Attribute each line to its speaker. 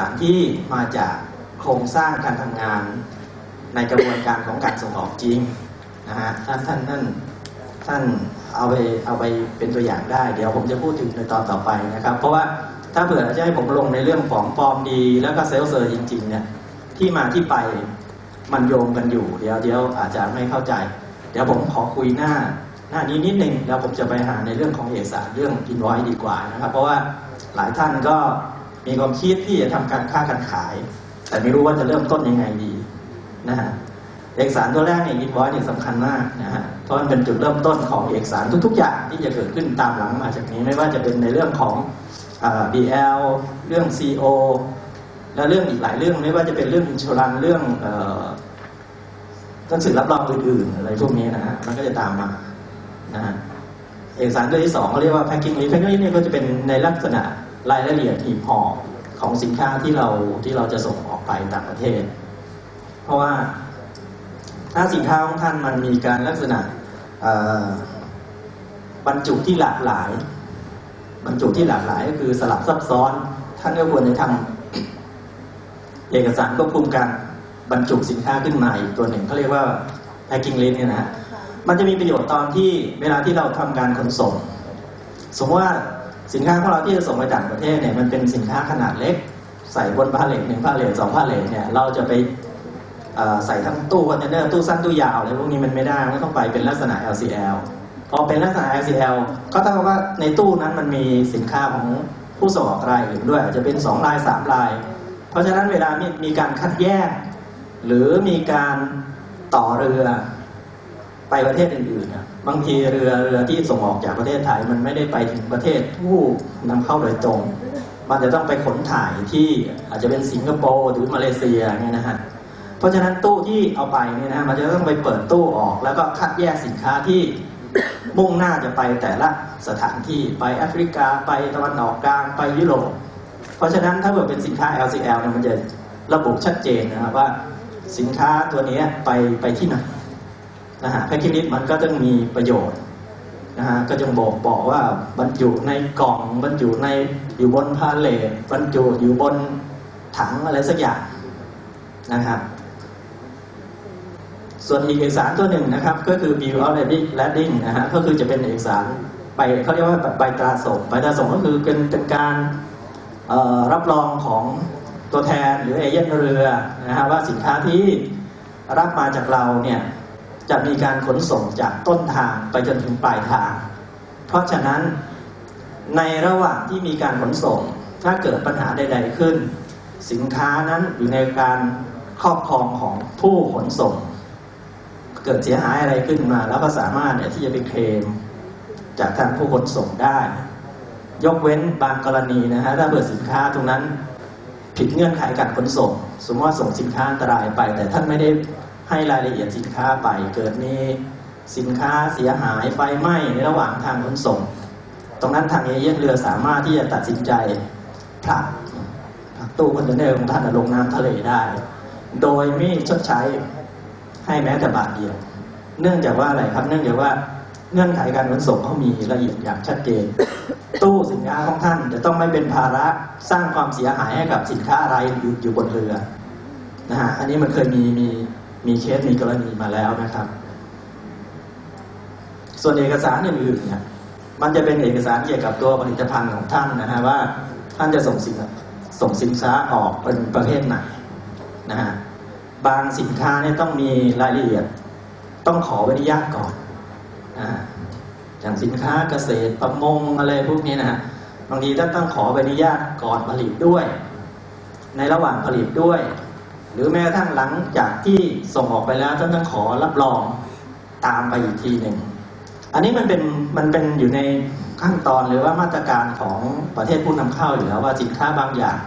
Speaker 1: ารที่มาจากโครงสร้างการทำงานในกระบวนการของการส่งออกจริงนะฮะท่านท่านท่านท่านเอาไปเอาไปเป็นตัวอย่างได้ เดี๋ยวผมจะพูดถึงในตอนต่อไปนะครับ เพราะว่าถ้าเผื่อจะให้ผมลงในเรื่องของฟอร์มดี แล้วก็เซลล์เซอร์จริงๆเนี่ยที่มาที่ไปมันโยงกันอยู่ เดี๋ยวเดี๋ยวอาจจะไม่เข้าใจ เดี๋ยวผมขอคุยหน้าหน้านี้นิดหนึ่งแล้วผมจะไปหาในเรื่องของเอกสารเรื่องอินไว้ดีกว่านะครับ เพราะว่าหลายท่านก็ มีความคิดที่จะทำการค้าการขาย แต่ไม่รู้ว่าจะเริ่มต้นยังไงดีนะฮะเอกสารตัวแรกเนี่ยอินไว้เนี่ยสำคัญมากนะฮะเพราะมันเป็นจุดเริ่มต้นของเอกสารทุก ๆ อย่างที่จะเกิดขึ้นตามหลังมาจากนี้ไม่ว่าจะเป็นในเรื่องของ BL เรื่อง CO และเรื่องอีกหลายเรื่องไม่ว่าจะเป็นเรื่องอินชูรันเรื่องหนังสือรับรองอื่นๆอะไรพวกนี้นะฮะมันก็จะตามมานะฮะเอกสารตัวที่สองเขาเรียกว่า packing list packing list เนี่ยก็จะเป็นในลักษณะ รายละเอียดหีบห่อของสินค้าที่เราที่เราจะส่งออกไปต่างประเทศ เพราะว่าถ้าสินค้าของท่านมันมีการลักษณะบรรจุที่หลากหลาย บรรจุที่หลากหลายก็คือสลับซับซ้อน ท่านก็ควรจะทำเอกสารควบคุมการบรรจุสินค้าขึ้นมาอีกตัวหนึ่งเขาเรียกว่า packing list เนี่ยนะฮะมันจะมีประโยชน์ตอนที่เวลาที่เราทำการขนส่ง สมมติว่า สินค้าของเราที่จะส่งไปต่างประเทศเนี่ยมันเป็นสินค้าขนาดเล็ก ใส่บนพาเลทหนึ่งพาเลทสองพาเลทเนี่ยเราจะไปใส่ทั้งตู้คอนเทนเนอร์ตู้สั้นตู้ยาวอะไรพวกนี้มันไม่ได้มันต้องไปเป็นลักษณะ LCL พอเป็นลักษณะ LCL ก็เท่ากับว่าในตู้นั้นมันมีสินค้าของผู้ส่งออกรายอื่นด้วยอาจจะเป็น2ราย3ราย เพราะฉะนั้นเวลามีมีการคัดแยก หรือมีการต่อเรือ ไปประเทศอื่นๆบางทีเรือเรือที่ส่งออกจากประเทศไทยมันไม่ได้ไปถึงประเทศผู้นำเข้าโดยตรง มันจะต้องไปขนถ่ายที่อาจจะเป็นสิงคโปร์หรือมาเลเซียเนี่ยนะฮะเพราะฉะนั้นตู้ที่เอาไปเนี่ยนะมันจะต้องไปเปิดตู้ออก แล้วก็คัดแยกสินค้าที่มุ่งหน้าจะไปแต่ละสถานที่ไปแอฟริกาไปตะวันออกกลางไปยุโรปเพราะฉะนั้นถ้าเกิดเป็นสินค้า LCL เนี่ยมันจะระบุชัดเจนนะครับว่าสินค้าตัวนี้ไปไปที่ไหน นะฮะแพ็กเกจลิสมันก็ต้องมีประโยชน์นะฮะก็จะบอกบอกว่าบรรจุในกล่องบรรจุในอยู่บนพาเลทบรรจุอยู่บนถังอะไรสักอย่างนะครับส่วนอีกเอกสารตัวหนึ่งนะครับ ก็คือ bill of lading นะฮะก็คือจะเป็นเอกสารใบเขาเรียกว่าใบตราส่งใบตราส่งก็คือเป็นเป็นการรับรองของตัวแทนหรือเอเย่นเรือนะฮะว่าสินค้าที่รับมาจากเราเนี่ย จะมีการขนส่งจากต้นทางไปจนถึงปลายทาง เพราะฉะนั้นในระหว่างที่มีการขนส่ง ถ้าเกิดปัญหาใด ๆ ขึ้น สินค้านั้นอยู่ในการครอบครองของผู้ขนส่ง เกิดเสียหายอะไรขึ้นมา แล้วก็สามารถเนี่ยที่จะไปเคลมจากทางผู้ขนส่งได้ ยกเว้นบางกรณีนะฮะถ้าเกิดสินค้าตรงนั้นผิดเงื่อนไขการขนส่ง สมมติว่าส่งสินค้าอันตรายไป แต่ท่านไม่ได้ ให้รายละเอียดสินค้าไปเกิดมีสินค้าเสียหายไฟไหม้ในระหว่างทางขนส่ง ตรงนั้นทางเอเย่นเรือสามารถที่จะตัดสินใจผลักตู้คอนเทนเนอร์ของท่านลงน้ำทะเลได้ โดยไม่ชดใช้ให้แม้แต่บาทเดียว เนื่องจากว่าอะไรครับ เนื่องจากว่าเงื่อนไขการขนส่งเขามีละเอียดอย่างชัดเจน ตู้สินค้าของท่านจะต้องไม่เป็นภาระสร้างความเสียหายให้กับสินค้าอะไรอยู่อยู่บนเรือนะฮะอันนี้มันเคยมีมี มีเคสมีกรณีมาแล้วนะครับ ส่วนเอกสารอื่นๆเนี่ยมันจะเป็นเอกสารเกี่ยวกับตัวผลิตภัณฑ์ของท่านนะฮะว่า ท่านจะส่งสินส่งสินค้าออกเป็นประเภทไหนนะฮะบางสินค้าเนี่ยต้องมีรายละเอียด ต้องขออนุญาตก่อนอย่างสินค้าเกษตรประมงอะไรพวกนี้นะฮะบางทีท่านต้องขออนุญาตก่อนผลิตด้วย ในระหว่างผลิตด้วย รือแม้กระทั่งหลังจากที่ส่งออกไปแล้วท่านต้องขอรับรองตามไปอีกทีหนึ่งอันนี้มันเป็นมันเป็นอยู่ในขั้นตอนหรือว่ามาตรการของประเทศผู้นำเข้าอยู่แล้วว่าสินค้าบางอย่าง